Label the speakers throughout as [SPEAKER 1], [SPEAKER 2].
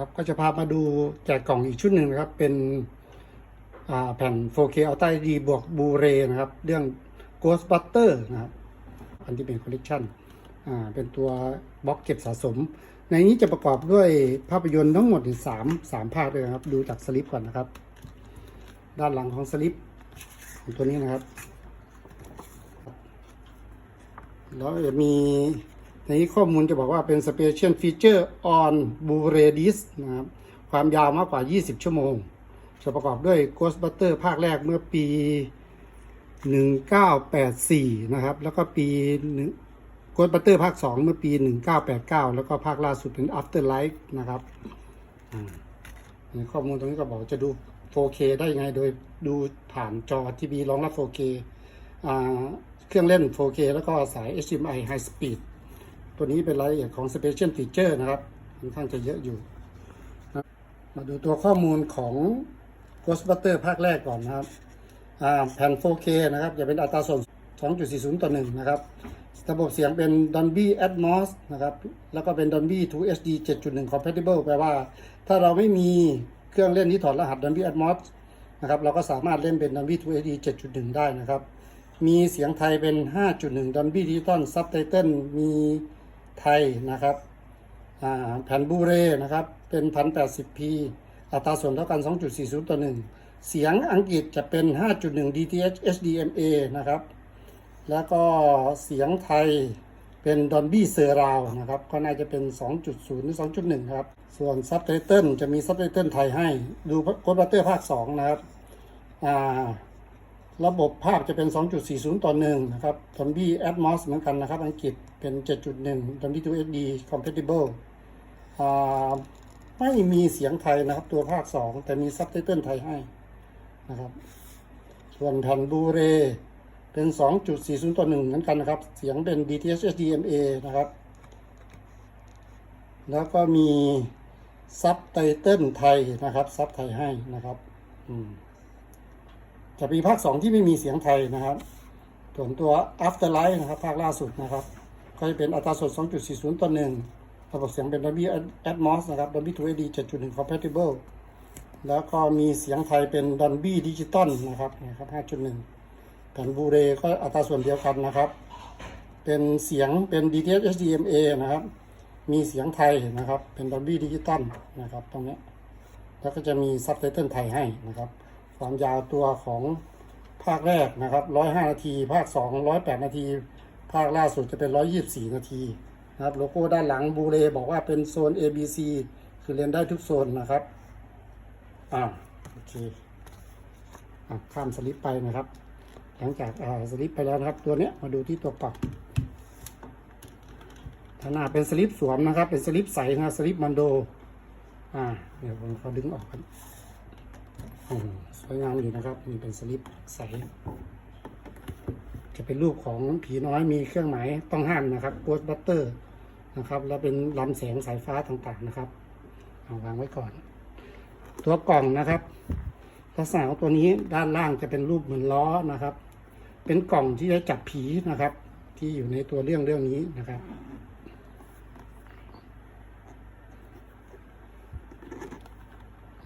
[SPEAKER 1] ครับก็จะพามาดูแจกกล่องอีกชุดหนึ่งนะครับ เป็นอ่าแผ่น 4K Ultra HD บวกบูเรนะครับ เรื่อง Ghostbuster นะครับอันที่เป็นคอลเลกชันอ่าเป็นตัวบล็อกเก็บสะสม ในนี้จะประกอบด้วยภาพยนตร์ทั้งหมดสามสามภาคเลยนะครับ ดูจากสลิปก่อนนะครับ ด้านหลังของสลิปของตัวนี้นะครับ แล้วจะมี ในนี้ข้อมูลจะบอกว่าเป็น Special Feature on Blu-ray Disc นะครับ ความยาวมากกว่า 20 ชั่วโมง จะประกอบด้วย Ghostbuster ภาคแรกเมื่อปี 1984 นะครับ แล้วก็ปีโกดบัตเตอร์ภาค 2 เมื่อปี 1989 แล้วก็ภาคล่าสุดเป็น Afterlife นะครับในข้อมูลตรงนี้ก็บอกจะดู 4K ได้ยังไงโดยดูผ่านจอทีวีรองรับ 4K เครื่องเล่น 4K แล้วก็สาย HDMI High Speed ตัวนี้เป็นรายละเอียดของ Special Feature นะครับค่อนข้างจะเยอะอยู่ มาดูตัวข้อมูลของ Ghostbuster ภาคแรกก่อนนะครับแผ่น 4K นะครับ จะเป็นอัตราส่วน 2.40 ต่อ 1 นะครับ ระบบเสียงเป็น Dolby Atmos นะครับ แล้วก็เป็น Dolby 2 HD 7.1 Compatible แปลว่าถ้าเราไม่มีเครื่องเล่นที่ถอดรหัส Dolby Atmos นะครับเราก็สามารถเล่นเป็น Dolby 2 HD 7.1 ได้นะครับ มีเสียงไทยเป็น 5.1 Dolby Digital Subtitle มี ไทยนะครับแผ่นบูเรนะครับ เป็น 1080p อัตราส่วนเท่ากัน 2.40 ต่อ 1 เสียงอังกฤษจะเป็น 5.1 DTH HDMA นะครับ แล้วก็เสียงไทยเป็น Dolby Surround นะครับ ก็น่าจะเป็น 2.0 หรือ 2.1 ครับ ส่วนซับไตเติลจะมีซับไตเติลไทยให้ ดูโค้ดบัตเตอร์ภาค 2 นะครับ อ่า ระบบภาพจะเป็น 2.40 ต่อ1นะครับ Dolby Atmos เหมือนกันนะครับ อังกฤษเป็น 7.1 Dolby 2 HD Compatible ไม่มีเสียงไทยนะครับ ตัวภาค 2 แต่มีซับไตเติลไทยให้นะครับ ส่วนแผ่นบูเรเป็น 2.40 ต่อ1เหมือนกันนะครับ เสียงเป็น DTS HDMA นะครับ แล้วก็มีซับไตเติลไทยนะครับ ซับไทยให้นะครับ อืม จะมีภาค2ที่ไม่มีเสียงไทยนะครับส่วนตัว Afterlife นะครับภาคล่าสุดนะครับ ก็จะเป็นอัตราส่วน 2.40ต่อ1ระบบเสียงเป็น Dolby Atmos นะครับ Dolby 2 AD 7.1 Compatible แล้วก็มีเสียงไทยเป็น Dolby Digital นะครับนะครับ 5.1แผ่นบูเรก็อัตราส่วนเดียวกันนะครับ เป็นเสียงเป็น DTS HDMA นะครับ มีเสียงไทยนะครับ เป็น Dolby Digital นะครับตรงนี้แล้วก็จะมีซับไตเติลไทยให้นะครับ ความยาวตัวของภาคแรกนะครับ 105 นาที ภาค 2 108 นาที ภาคล่าสุดจะเป็น 124 นาทีนะครับ โลโก้ด้านหลังบูเรบอกว่าเป็นโซน ABC คือเรียนได้ทุกโซนนะครับอ่าโอเคอะข้ามสลิปไปนะครับ หลังจากอ่าสลิปไปแล้วนะครับ ตัวเนี้ยมาดูที่ตัวกล่องถ้าหน้าเป็นสลิปสวมนะครับ เป็นสลิปใสนะสลิปมันโด อ่า เดี๋ยวผมขอดึงออกกันอืม วยงามอยู่นะครับนี่เป็นสลิปใส จะเป็นรูปของผีน้อยมีเครื่องหมายต้องห้ามนะครับโ h สบัตเตอร์นะครับ แล้วเป็นลำแสงสายฟ้าต่างๆนะครับเอาวางไว้ก่อน ตัวกล่องนะครับลักษณะของตัวนี้ด้านล่างจะเป็นรูปเหมือนล้อนะครับ เป็นกล่องที่จะจับผีนะครับ ที่อยู่ในตัวเรื่องเรื่องนี้นะครับ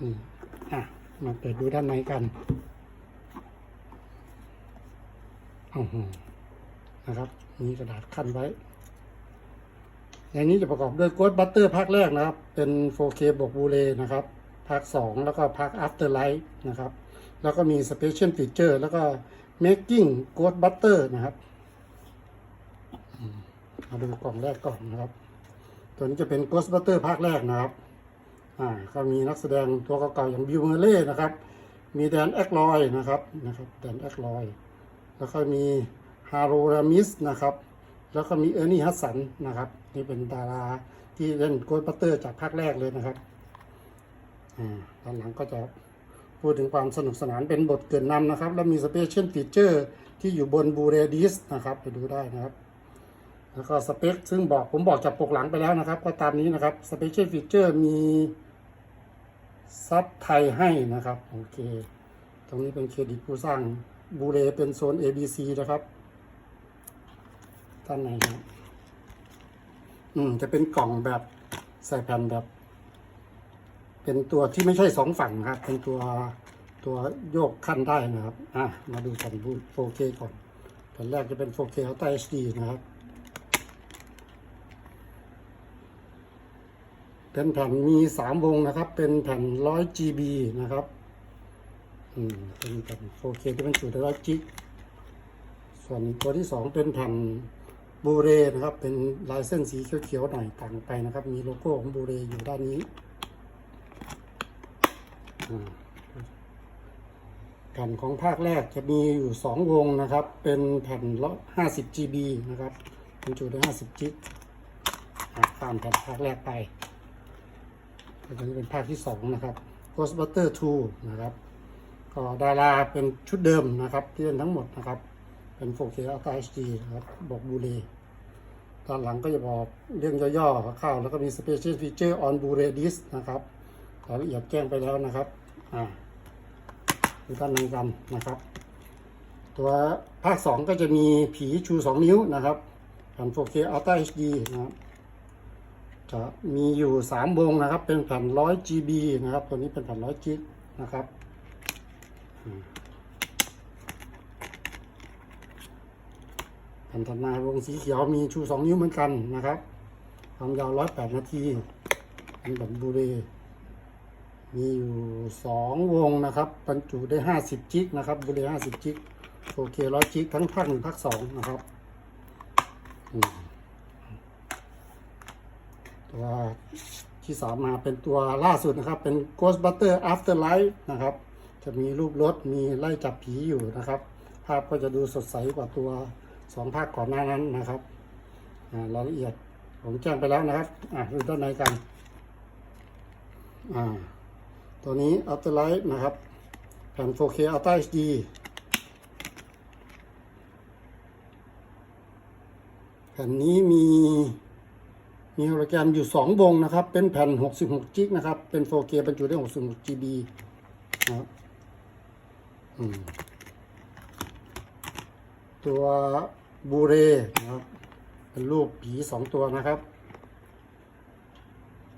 [SPEAKER 1] อืมอะ มาเปิดดูด้านในกันโอ้โหนะครับ มีกระดาษขั้นไว้ในนี้จะประกอบด้วย Ghost Butter ภาคแรกนะครับ เป็น 4K บวกบูเรนะครับ ภาค 2 แล้วก็ภาค Afterlife นะครับ แล้วก็มี Special Feature แล้วก็ Making Ghost Butter นะครับมมาดูกล่องแรกก่อนนะครับ ตัวนี้จะเป็น Ghost Butter ภาคแรกนะครับ อ่าก็มีนักแสดงตัวเก่าๆอย่างบิวเมเล่นะครับ มีแดนแอคลอยนะครับนะครับแดนแอคลอยแล้วก็มีฮาโรรามิสนะครับแล้วก็มีเออร์นี่ฮัสสันนะครับนี่เป็นดาราที่เล่นโกดบัตเตอร์จากภาคแรกเลยนะครับอ่าตอนหลังก็จะพูดถึงความสนุกสนานเป็นบทเกินนำนะครับ แล้วมีสเปเชียลฟีเจอร์ที่อยู่บนบูเรดิสนะครับไปดูได้นะครับ แล้วก็สเปคซึ่งบอกผมบอกจากปกหลังไปแล้วนะครับ ก็ตามนี้นะครับสเปเชียลฟีเจอร์มี ซับไทยให้นะครับ โอเค ตรงนี้เป็นเครดิตผู้สร้างบูเรเป็นโซน ABC นะครับด้านในครับอืม จะเป็นกล่องแบบใส่แผ่นแบบ เป็นตัวที่ไม่ใช่สองฝั่งครับ เป็นตัวตัวโยกขั้นได้นะครับ อะ มาดูแผ่น 4K ก่อนแผ่นแรกจะเป็น 4K Ultra HD นะครับ เป็นแผ่นมีสามวงนะครับ เป็นแผ่น100 GB นะครับอืมเป็นแผ่น 4K ที่เป็นจุได้100 g ส่วนตัวที่สองเป็นแผ่นบูเรนะครับ เป็นลายเส้นสีเขียวๆหน่อยต่างไปนะครับ มีโลโก้ของบูเรอยู่ด้านนี้แผ่นของภาคแรกจะมีอยู่สองวงนะครับ เป็นแผ่นละ50 GB นะครับบรรจุได้50 g อะข้ามแผ่นภาคแรกไป แล้วก็นี้เป็นภาคที่สองนะครับ Ghostbuster 2 นะครับ ก็ดาราเป็นชุดเดิมนะครับที่เป็นทั้งหมดนะครับ เป็น 4K Ultra HD นะครับบอกบูเรตอนหลังก็จะบอกเรื่องย่อๆคร่าวแล้วก็มี Special Feature on Blu-ray Disc นะครับรายละเอียดแจ้งไปแล้วนะครับ อ่าดูด้านในกันนะครับ ตัวภาค 2 ก็จะมีผีชู 2 นิ้วนะครับผ่น 4K Ultra HD นะครับ จะมีอยู่ 3 วงนะครับ เป็นแผ่น100 GB นะครับ ตัวนี้เป็นแผ่น100 g นะครับ แผ่นถัดมาวงสีเขียวมีชู 2 นิ้วเหมือนกันนะครับความยาว108นาทีเป็นแบบบูเรมีอยู่ 2 วงนะครับบรรจุได้ 50 จิกนะครับบูเร50 จิกโอเค100จิกทั้งภาคหนึ่งภาคสองนะครับ ที่สามมาเป็นตัวล่าสุดนะครับ เป็น Ghostbuster Afterlife นะครับ จะมีรูปรถมีไล่จับผีอยู่นะครับ ภาพก็จะดูสดใสกว่าตัวสองภาคก่อนหน้านั้นนะครับรายละเอียดผมแจ้งไปแล้วนะครับอ่าดูด้านในกันอ่าตัวนี้ Afterlife นะครับ แผ่น 4K Ultra HD แผ่นนี้มี มีโฮโลแกรมอยู่ 2 วงนะครับ เป็นแผ่น 66 จิกนะครับ เป็น 4K บรรจุได้ 66 GB นะครับตัวบูเรนะครับ เป็นรูปผี 2 ตัวนะครับ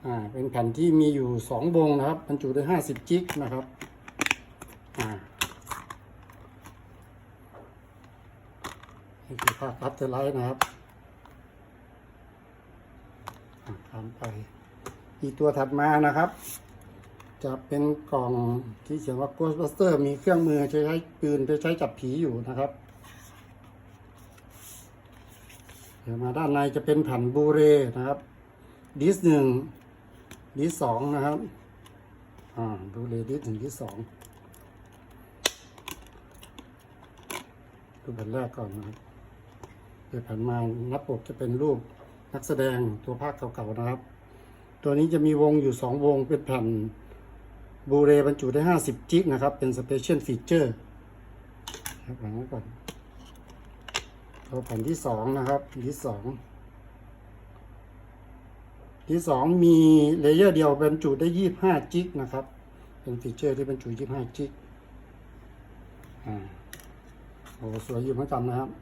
[SPEAKER 1] อ่า เป็นแผ่นที่มีอยู่ 2 วงนะครับ บรรจุได้ 50 จิกนะครับ อ่านี่คือภาพอัพเทอร์ไลท์นะครับ อะตามไป อีกตัวถัดมานะครับ จะเป็นกล่องที่เขียนว่า Ghostbuster มีเครื่องมือใช้ใช้ปืนไปใช้จับผีอยู่นะครับ เดี๋ยวมาด้านในจะเป็นแผ่นบูเรนะครับดิสหนึ่งดิสสองนะครับอ่าบูเรดิสหนึ่งดิสสองดูแผ่นแรกก่อนนะครับเปิดแผ่นมานับปกจะเป็นรูป นักแสดงตัวภาคเก่าๆนะครับ ตัวนี้จะมีวงอยู่ 2 วงเป็นแผ่นบูเรบรรจุได้ 50 จิกนะครับ เป็นสเปเชียลฟีเจอร์ครับหลังไว้ก่อนเอาแผ่นที่ 2 นะครับแผ่นที่2ที่ 2 มีเลเยอร์เดียวบรรจุได้ 25 จิกนะครับ เป็นฟีเจอร์ที่บรรจุ 25 จิกอ่าโอ้สวยอยู่เหมือนกันนะครับ อืม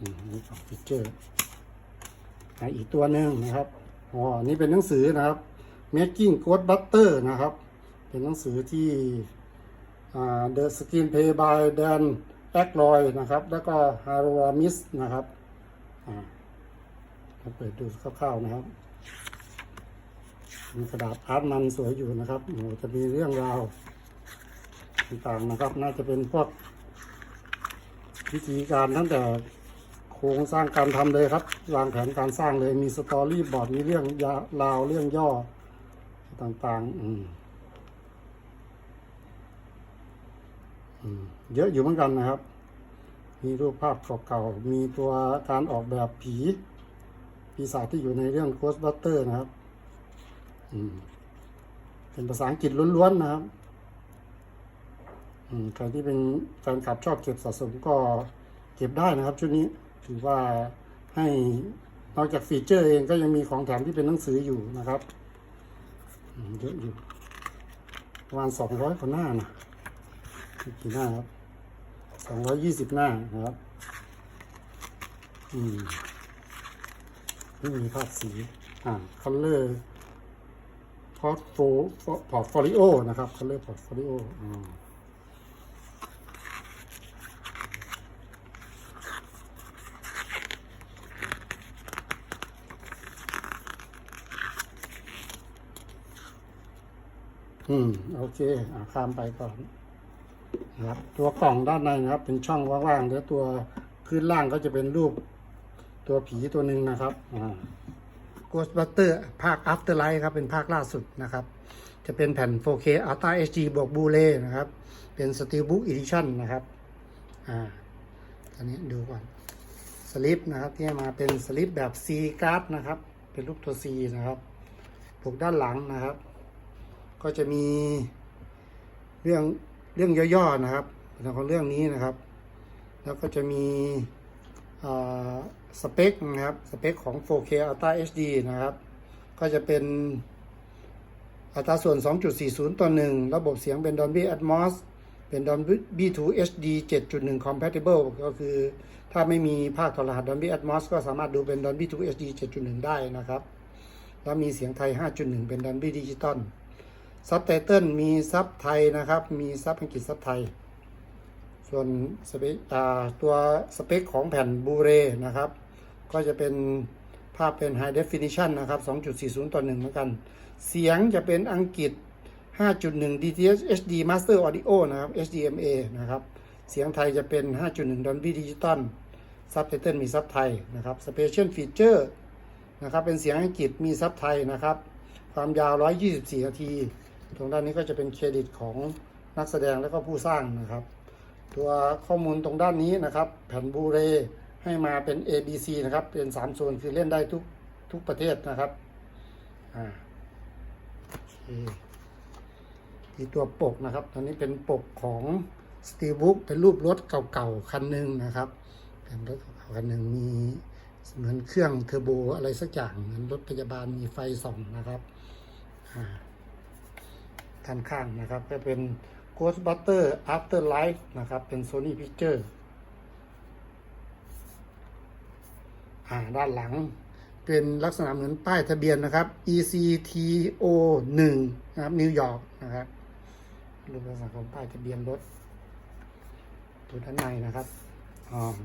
[SPEAKER 1] นี่สองฟีเจอร์อะอีกตัวหนึ่งนะครับอ๋อนี่เป็นหนังสือนะครับ Making Ghostbuster นะครับ เป็นหนังสือที่ The Screenplay by Dan Aykroyd นะครับ แล้วก็ Harold Miss นะครับอ่าเปิดดูคร่าวๆนะครับมีกระดาษอาร์ตมันสวยอยู่นะครับโอ้โหจะมีเรื่องราวต่างๆนะครับ น่าจะเป็นพวกวิธีการตั้งแต่ ครงสร้างการทำเลยครับ วางแผนการสร้างเลยมีสตอรี่บอร์ดมีเรื่องยาราวเรื่องย่อต่างๆ อืมเยอะอยู่เหมือนกันนะครับ มีรูปภาพเก่าๆมีตัวการออกแบบผี ปีศาจที่อยู่ในเรื่อง Ghostbuster นะครับเป็นภาษาอังกฤษล้วนๆนะครับใครที่เป็นแฟนคลับชอบเก็บสะสมก็เก็บได้นะครับชุดนี้ ถือว่าให้นอกจากฟีเจอร์เองก็ยังมีของแถมที่เป็นหนังสืออยู่นะครับเยอะอยู่ประมาณสองร้อยกว่าหน้านะกี่หน้าครับสองร้อยยี่สิบหน้านะครับอืมนี่มีภาพสี อ่า color พอร์ตโฟพอร์ตโฟลิโอนะครับ color portfolio อ่า อืม โอเคอข้ามไปก่อนนะครับ ตัวกล่องด้านในนะครับ เป็นช่องว่างๆแล้วตัวพื้นล่างก็จะเป็นรูป ตัวผีตัวหนึ่งนะครับอ่า Ghostbuster ภาค Afterlife ครับ เป็นภาคล่าสุดนะครับ จะเป็นแผ่น 4K Ultra HD บวก Blu-ray นะครับ เป็น Steelbook Edition นะครับ อ่าตอนนี้ดูก่อน สลิปนะครับ ที่มาเป็นสลิปแบบ C card นะครับ เป็นรูปตัว C นะครับปกด้านหลังนะครับ ก็จะมีเรื่องเรื่องย่อๆนะครับของเรื่องนี้นะครับ แล้วก็จะมีสเปคนะครับสเปคของ 4K Ultra HD นะครับ ก็จะเป็นอัตราส่วน 2.40 ต่อ 1 ระบบเสียงเป็น Dolby Atmos เป็น Dolby 2 HD 7.1 Compatible ก็คือถ้าไม่มีภาคถอดรหัส Dolby Atmos ก็สามารถดูเป็น Dolby 2 HD 7.1 ได้นะครับ แล้วมีเสียงไทย 5.1 เป็น Dolby Digital ซับไตเติลมีซับไทยนะครับ มีซับอังกฤษซับไทย ส่วนสเปคตัวสเปคของแผ่นบูเรนะครับ ก็จะเป็นภาพเป็น High Definition นะครับ 2.40 ต่อ 1 เหมือนกัน เสียงจะเป็นอังกฤษ 5.1 DTS HD Master Audio นะครับ HDMA นะครับ เสียงไทยจะเป็น 5.1 Dolby Digital ซับไตเติลมีซับไทยนะครับ Special Feature นะครับ เป็นเสียงอังกฤษมีซับไทยนะครับ ความยาว 124 นาที ตรงด้านนี้ก็จะเป็นเครดิตของนักแสดงและก็ผู้สร้างนะครับ ตัวข้อมูลตรงด้านนี้นะครับ แผ่นบูเรให้มาเป็น ABC นะครับ เป็น3โซนคือเล่นได้ทุกทุกประเทศนะครับอ่าทีตัวปกนะครับ ตอนนี้เป็นปกของสตีบุ๊กเป็นรูปรถเก่าๆคันหนึ่งนะครับเป็นรถเก่าๆคันหนึ่งมีเหมือนเครื่องเทอร์โบอะไรสักอย่างเหมือนรถพยาบาลมีไฟส่องนะครับอ่า ด้านข้างนะครับ ก็เป็น Ghostbuster Afterlife นะครับ เป็น Sony Picture อ่าด้านหลังเป็นลักษณะเหมือนป้ายทะเบียนนะครับ ECTO 1นะครับนิวยอร์กนะครับรูปลักษณะของป้ายทะเบียนรถตัวด้านในนะครับอ่า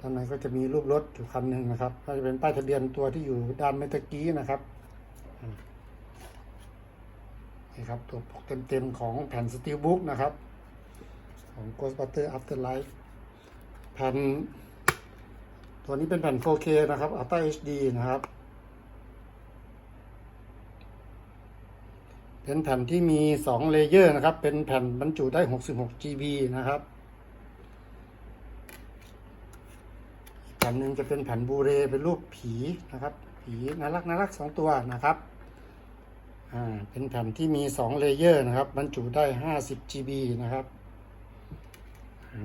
[SPEAKER 1] ด้านในก็จะมีรูปรถอยู่คันหนึ่งนะครับ ก็จะเป็นป้ายทะเบียนตัวที่อยู่ด้านเมื่อตะกี้นะครับ นี่ครับ ตัวปกเต็มๆของแผ่นสตีลบุ๊กนะครับ ของ Ghostbuster Afterlife แผ่น ตัวนี้เป็นแผ่น 4K นะครับ Ultra HD นะครับ เป็นแผ่นที่มี 2 เลเยอร์นะครับ เป็นแผ่นบรรจุได้ 66 GB นะครับแผ่นหนึ่งจะเป็นแผ่นบูเรเป็นรูปผีนะครับ ผีน่ารักน่ารักสองตัวนะครับ อ่าเป็นแผ่นที่มี2เลเยอร์นะครับ บรรจุได้ 50 GB นะครับ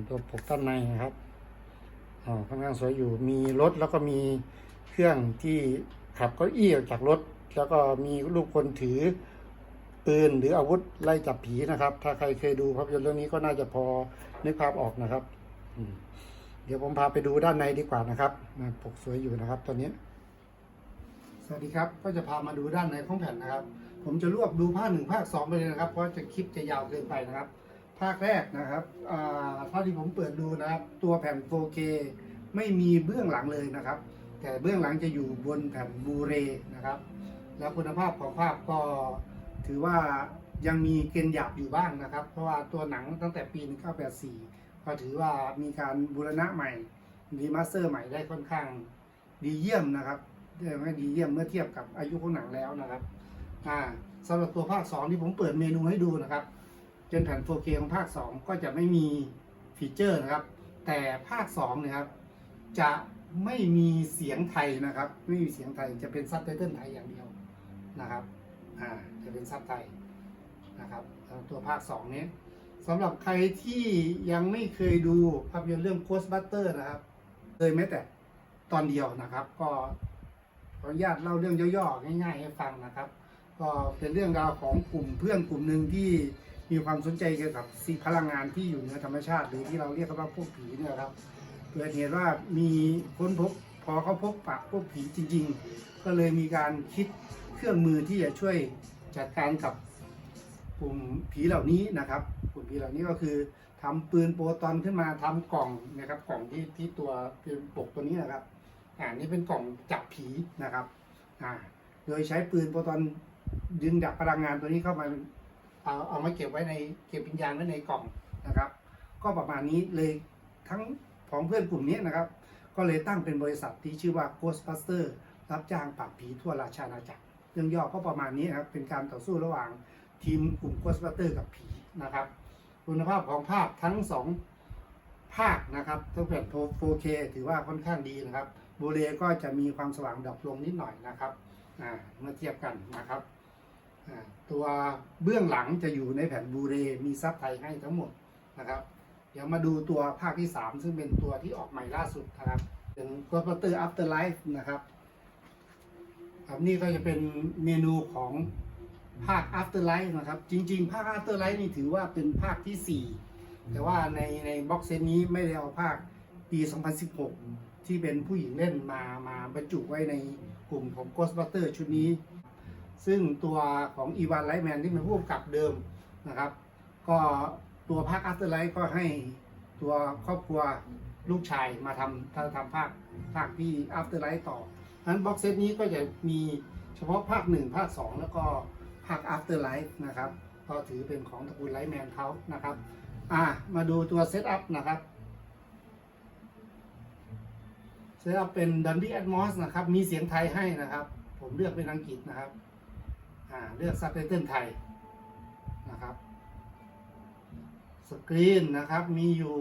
[SPEAKER 1] ตัวปกด้านในนะครับอ๋อค่อนข้างสวยอยู่มีรถแล้วก็มีเครื่องที่ขับเก้าอี้ออกจากรถ แล้วก็มีลูกคนถือปืนหรืออาวุธไล่จับผีนะครับ ถ้าใครเคยดูภาพยนตร์เรื่องนี้ก็น่าจะพอนึกภาพออกนะครับเดี๋ยวผมพาไปดูด้านในดีกว่านะครับอ่าปกสวยอยู่นะครับตอนนี้ สวัสดีครับ ก็จะพามาดูด้านในของแผ่นนะครับ ผมจะรวบดูภาคหนึ่งภาคสองไปเลยนะครับ เพราะจะคลิปจะยาวเกินไปนะครับ ภาคแรกนะครับอ่าเท่าที่ผมเปิดดูนะครับ ตัวแผ่น 4K ไม่มีเบื้องหลังเลยนะครับ แต่เบื้องหลังจะอยู่บนแผ่นบูเรนะครับ แล้วคุณภาพของภาพก็ถือว่ายังมีเกณฑ์หยาบอยู่บ้างนะครับ เพราะว่าตัวหนังตั้งแต่ปี 1984 ก็ถือว่ามีการบูรณะใหม่รีมาสเตอร์ใหม่ได้ค่อนข้างดีเยี่ยมนะครับเรียกว่าดีเยี่ยมเมื่อเทียบกับอายุของหนังแล้วนะครับ อ่าสำหรับตัวภาค 2 ที่ผมเปิดเมนูให้ดูนะครับเป็นแผ่น 4K ของภาค 2 ก็จะไม่มีฟีเจอร์นะครับ แต่ภาค2เนะครับ จะไม่มีเสียงไทยนะครับ ไม่มีเสียงไทยจะเป็นซับไตเติลไทยอย่างเดียวนะครับอ่าจะเป็นซับไทยนะครับสำหรับตัวภาค 2 นี้สำหรับใครที่ยังไม่เคยดูภาพยนตร์เรื่อง Ghostbuster นะครับเลยแม้แต่ตอนเดียวนะครับ ก็ขออนุญาตเล่าเรื่องย่อๆง่ายๆให้ฟังนะครับ ก็เป็นเรื่องราวของกลุ่มเพื่อนกลุ่มหนึ่งที่มีความสนใจเกี่ยวกับสิ่งพลังงานที่อยู่เหนือธรรมชาติหรือที่เราเรียกว่าพวกผีเนี่ยครับเกิดเหตุว่ามีค้นพบพอเขาพบปะพวกผีจริง ๆ ก็เลยมีการคิดเครื่องมือที่จะช่วยจัดการกับกลุ่มผีเหล่านี้นะครับ กลุ่มผีเหล่านี้ก็คือทำปืนโปรตอนขึ้นมาทำกล่องนะครับ กล่องที่ที่ตัวเป็นปกตัวนี้นะครับอ่านี่เป็นกล่องจับผีนะครับอ่าโดยใช้ปืนโปรตอน ดึงดับพลังงานตัวนี้เข้ามาเอาเอามาเก็บไว้ในเก็บวิญญาณไว้ในกล่องนะครับ ก็ประมาณนี้เลยทั้งของเพื่อนกลุ่มนี้นะครับ ก็เลยตั้งเป็นบริษัทที่ชื่อว่า Ghostbuster รับจ้างปราบผีทั่วราชอาณาจักรเรื่องย่อก็ประมาณนี้นะครับเป็นการต่อสู้ระหว่างทีมกลุ่ม Ghostbuster กับผีนะครับคุณภาพของภาพทั้งสองภาคนะครับทั้งแผ่น 4K ถือว่าค่อนข้างดีนะครับบูเรก็จะมีความสว่างดรอปลงนิดหน่อยนะครับอ่าเมื่อเทียบกันนะครับ ตัวเบื้องหลังจะอยู่ในแผ่นบูเรมีซับไทยให้ทั้งหมดนะครับ เดี๋ยวมาดูตัวภาคที่ 3 ซึ่งเป็นตัวที่ออกใหม่ล่าสุดนะครับเป็น Ghostbuster Afterlife นะครับครับนี่ก็จะเป็นเมนูของภาค Afterlife นะครับ จริง ๆ ภาค Afterlife นี่ถือว่าเป็นภาคที่ 4 แต่ว่าในในบ็อกเซตนี้ไม่ได้เอาภาคปี 2016 ที่เป็นผู้หญิงเล่นมามาบรรจุไว้ในกลุ่มของ Ghostbuster ชุดนี้ ซึ่งตัวของอีวานไลท์แมนที่เป็นผู้กำกับเดิมนะครับ ก็ตัวภาค Afterlife ก็ให้ตัวครอบครัวลูกชายมาทำถ้าทำภาคภาคที่ Afterlife ต่อนั้นบ็อกเซตนี้ก็จะมีเฉพาะภาค 1 ภาค 2 แล้วก็ภาค Afterlife นะครับ ก็ถือเป็นของตระกูลไลท์แมนเขานะครับอ่ามาดูตัวเซตอัพนะครับเซตอัพเป็น Dolby Atmos นะครับ มีเสียงไทยให้นะครับ ผมเลือกเป็นอังกฤษนะครับ เลือกซับไตเติลไทยนะครับสกรีนนะครับมีอยู่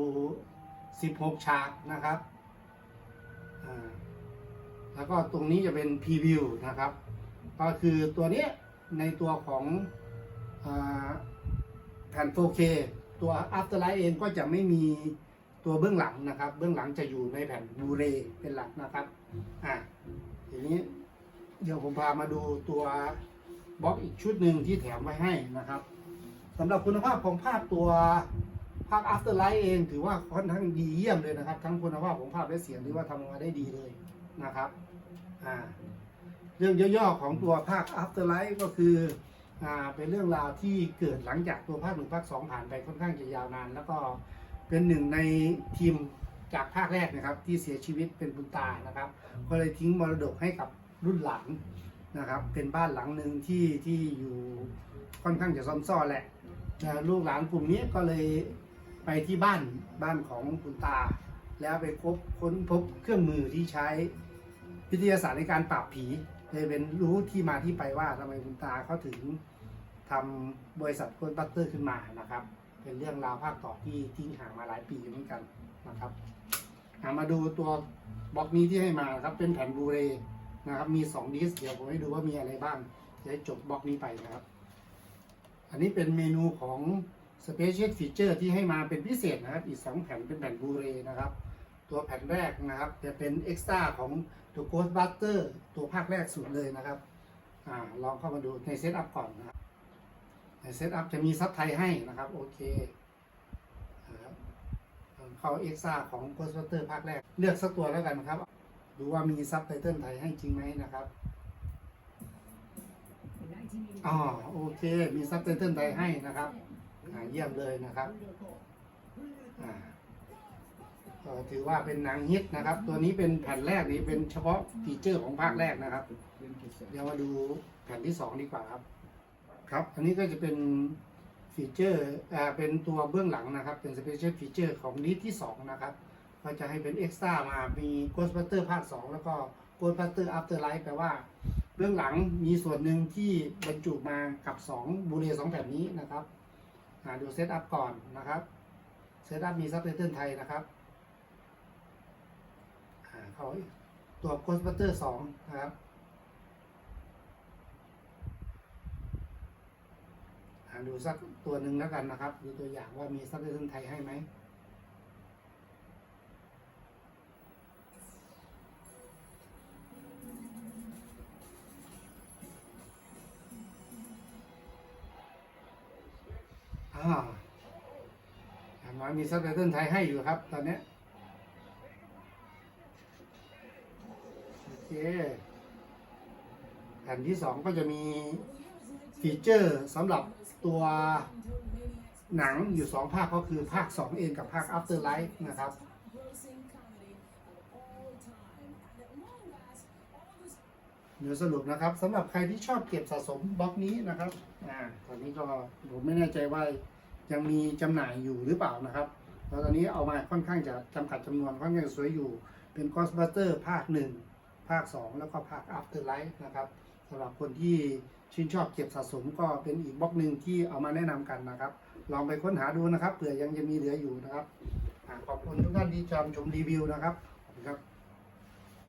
[SPEAKER 1] 16 ฉากนะครับ แล้วก็ตรงนี้จะเป็นพรีวิวนะครับ ก็คือตัวนี้ในตัวของอแผ่น 4K ตัว Afterlight เองก็จะไม่มีตัวเบื้องหลังนะครับ เบื้องหลังจะอยู่ในแผ่นบูเรเป็นหลักนะครับ อ่าทีนี้เดี๋ยวผมพามาดูตัว บล็อกอีกชุดหนึ่งที่แถมไว้ให้นะครับสำหรับคุณภาพของภาพตัวภาพ Afterlight เองถือว่าค่อนข้างดีเยี่ยมเลยนะครับ ทั้งคุณภาพของภาพและเสียงถือว่าทำออกมาได้ดีเลยนะครับอ่าเรื่องย่อๆของตัวภาค Afterlife ก็คืออ่าเป็นเรื่องราวที่เกิดหลังจากตัวภาคหนึ่งภาคสองผ่านไปค่อนข้างจะยาวนาน แล้วก็เป็นหนึ่งในทีมจากภาคแรกนะครับที่เสียชีวิตเป็นบุญตานะครับ ก็เลยทิ้งมรดกให้กับรุ่นหลัง นะครับ เป็นบ้านหลังหนึ่งที่ที่อยู่ค่อนข้างจะซ่อมซ่อแหละแต่ลูกหลานกลุ่มนี้ก็เลยไปที่บ้านบ้านของคุณตา แล้วไปพบค้นพบเครื่องมือที่ใช้วิทยาศาสตร์ในการปราบผีเลยเป็นรู้ที่มาที่ไปว่าทำไมคุณตาเขาถึงทำบริษัทโคนบัตเตอร์ขึ้นมานะครับ เป็นเรื่องราวภาคต่อที่ทิ้งห่างมาหลายปีเหมือนกันนะครับมาดูตัวบล็อกนี้ที่ให้มาครับเป็นแผ่นบลูเรย์ นะครับ มี2ดิสเดี๋ยวผมให้ดูว่ามีอะไรบ้างจะให้จบบล็อกนี้ไปนะครับ อันนี้เป็นเมนูของ Special Feature ที่ให้มาเป็นพิเศษนะครับ อีก 2 แผ่นเป็นแผ่นบูเรย์นะครับ ตัวแผ่นแรกนะครับ จะเป็นเอ็กซ์ตร้าของตัว Ghostbuster ตัวภาคแรกสุดเลยนะครับอ่าลองเข้ามาดูในเซตอัพก่อนนะครับ ในเซตอัพจะมีซับไทยให้นะครับ โอเคเข้าเอ็กซ์ต้าของ Ghostbuster ภาคแรก เลือกสักตัวแล้วกันนะครับ ดูว่ามีซับไตเติลไทยให้จริงไหมนะครับอ๋อโอเค มีซับไตเติลไทยให้นะครับอ่าเยี่ยมเลยนะครับอ่าก็ถือว่าเป็นหนังฮิตนะครับ ตัวนี้เป็นแผ่นแรกนี่เป็นเฉพาะฟีเจอร์ของภาคแรกนะครับ เดี๋ยวมาดูแผ่นที่สองดีกว่าครับ ครับ อันนี้ก็จะเป็นฟีเจอร์อ่าเป็นตัวเบื้องหลังนะครับ เป็นสเปเชียลฟีเจอร์ของนิดที่สองนะครับ ก็จะให้เป็นเอ็กซ์ตร้ามามี Ghostbuster ภาค 2 แล้วก็ Ghostbuster Afterlife แปลว่าเบื้องหลังมีส่วนหนึ่งที่บรรจุมากับ 2 บูเรสองแผ่นนี้นะครับอ่าดูเซตอัพก่อนนะครับเซตอัพมีซับไตเติลไทยนะครับอ่าเขาตัว Ghostbuster 2นะครับอ่าดูสักตัวหนึ่งแล้วกันนะครับ ดูตัวอย่างว่ามีซับไตเติลไทยให้ไหม มีซับไตเติลไทยให้อยู่ครับ ตอนนี้ยแผ่นที่สองก็จะมีฟีเจอร์สำหรับตัวหนังอยู่สองภาคก็คือภาค2เองกับภาค Afterlife นะครับเดี๋ยวสรุปนะครับสำหรับใครที่ชอบเก็บสะสมบล็อกนี้นะครับอ่าตอนนี้ก็ผมไม่แน่ใจว่า ยังมีจำหน่ายอยู่หรือเปล่านะครับแล้วตอนนี้เอามาค่อนข้างจะจำกัดจำนวนค่อนข้างสวยอยู่เป็น Ghostbuster ภาค 1 ภาค 2 แล้วก็ภาค Afterlife นะครับสำหรับคนที่ชื่นชอบเก็บสะสมก็เป็นอีกบล็อกหนึ่งที่เอามาแนะนำกันนะครับ ลองไปค้นหาดูนะครับเผื่อยังจะมีเหลืออยู่นะครับขอบคุณทุกท่านที่ชมชมรีวิวนะครับขอบคุณครับ